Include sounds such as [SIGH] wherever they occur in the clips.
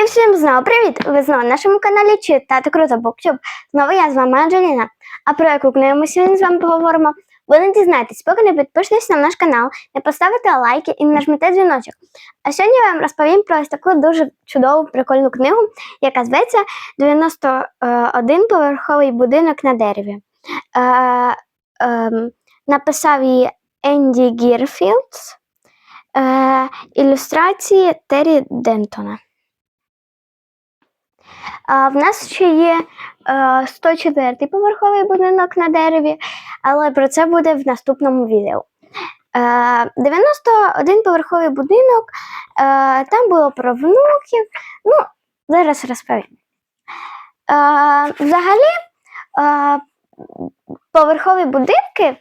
І всім знову привіт! Ви знову на нашому каналі Читати Круто Буктюб. Знову я з вами Анджеліна. А про яку книгу ми сьогодні з вами поговоримо? Ви не дізнаєтесь, поки не підпишетесь на наш канал, не поставите лайки і не нажмете дзвіночок. А сьогодні я вам розповім про ось таку дуже чудову прикольну книгу, яка зветься 91 поверховий будинок на дереві. Е, ем, написав її Енді Гірфілдс, е, ілюстрації Террі Дентона. А, в нас ще є е, 104 поверховий будинок на дереві, але про це буде в наступному відео. Е, 91 поверховий будинок, е, там було про внуків. Ну, зараз розповім. Е, взагалі, е, поверхові будинки, е,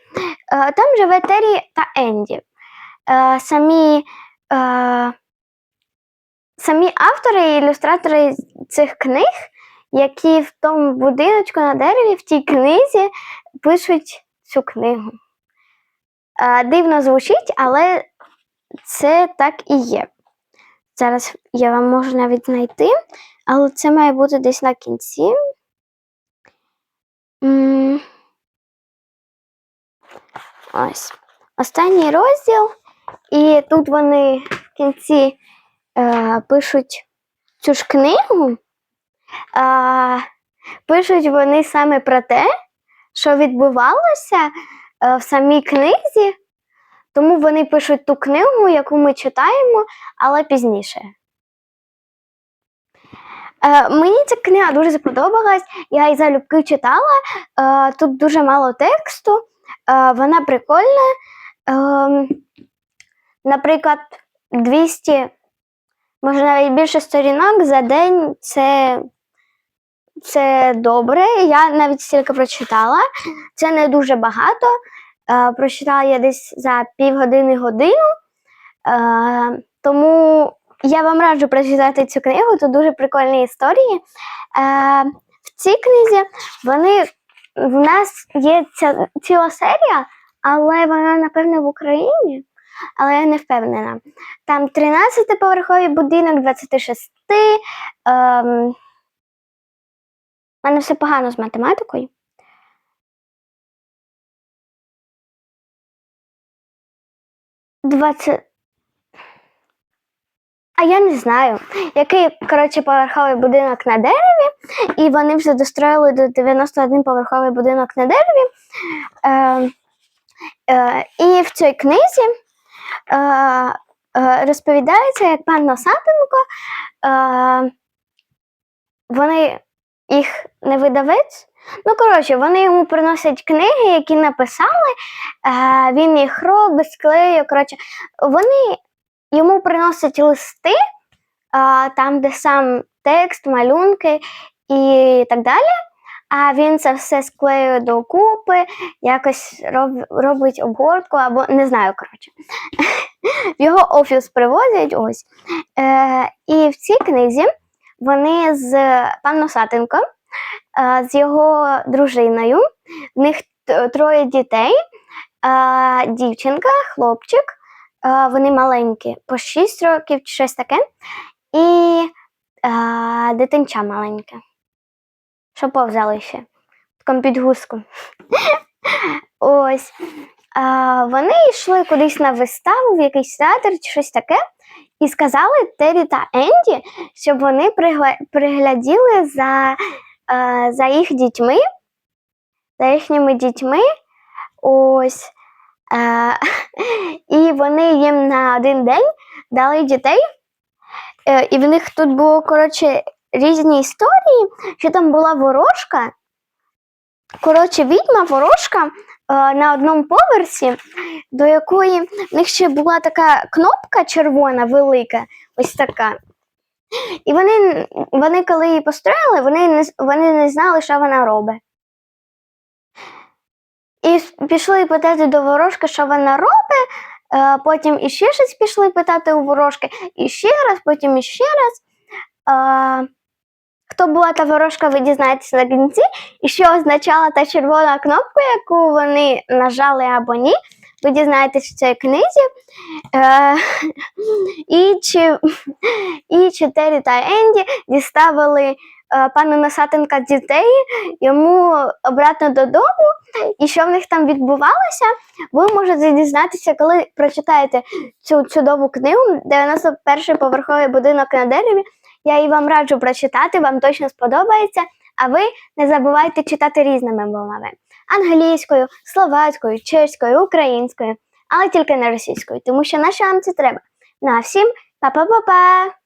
там живе Террі та Енді. Е, самі, е, самі автори і ілюстратори цих книг, які в тому будиночку на дереві, в тій книзі пишуть цю книгу. Е, Дивно звучить, але це так і є. Зараз я вам можу навіть знайти, але це має бути десь на кінці. Ось. Останній розділ, і тут вони в кінці е, пишуть цю ж книгу. Е, пишуть вони саме про те, що відбувалося е, в самій книзі, тому вони пишуть ту книгу, яку ми читаємо, але пізніше. Е, мені ця книга дуже сподобалась, я її залюбки читала. Е, тут дуже мало тексту, вона прикольна. Е, наприклад, 200, може навіть більше сторінок за день це, це добре. Я навіть стільки прочитала. Це не дуже багато. Е, прочитала я десь за півгодини годину. Е, тому я вам раджу прочитати цю книгу, тут дуже прикольні історії. Е, в цій книзі вони, в нас є ця, ціла серія, але вона, напевно, в Україні, але я не впевнена. Там 13-поверховий будинок, 26. Ем, у мене все погано з математикою. Двадцять. А я не знаю, який, коротше, поверховий будинок на дереві, і вони вже достроїли до 91 поверховий будинок на дереві. Е, е, і в цій книзі розповідається, як пан Носатенко, е, вони їх не видавець. Ну, коротше, вони йому приносять книги, які написали, е, він їх робить, склеює. Коротше, вони йому приносять листи, там, де сам текст, малюнки і так далі. А він це все склеює докупи, якось роб, робить обгортку або не знаю, коротше. [LAUGHS] В його офіс привозять ось. Е, і в цій книзі вони з пан Носатенко, е, з його дружиною, в них троє дітей, е, дівчинка, хлопчик. Е, вони маленькі, по 6 років чи щось таке, і е, дитинча маленьке. Що повзали ще? Таком підгузку. [LAUGHS] Ось. Е, вони йшли кудись на виставу, в якийсь театр чи щось таке, і сказали Террі та Енді, щоб вони пригла- пригляділи за, е, за їх дітьми, за їхніми дітьми. Ось. Е, [LAUGHS] і вони їм на один день дали дітей. Е, і в них тут було, коротше, різні історії, що там була ворожка. Коротше, відьма ворожка е, на одному поверсі, до якої в них ще була така кнопка червона, велика, ось така. І вони, вони коли її построїли, вони не, вони не знали, що вона робить. І пішли питати до ворожки, що вона робить. Е, потім іще щось пішли питати у ворожки, і ще раз, потім іще раз. Хто була та ворожка, ви дізнаєтеся на кінці, і що означала та червона кнопка, яку вони нажали або ні. ви дізнаєтесь в цій книзі. Е, [LAUGHS] і, чи, [LAUGHS] і чи Террі та Енді діставили е, пана Насатенка дітей йому обратно додому, і що в них там відбувалося, ви можете дізнатися, коли прочитаєте цю чудову книгу 91 поверховий будинок на дереві. Я її вам раджу прочитати, вам точно сподобається. А ви не забувайте читати різними мовами: англійською, словацькою, чеською, українською, але тільки не російською, тому що на вам це треба. Ну а всім па-па-па-па!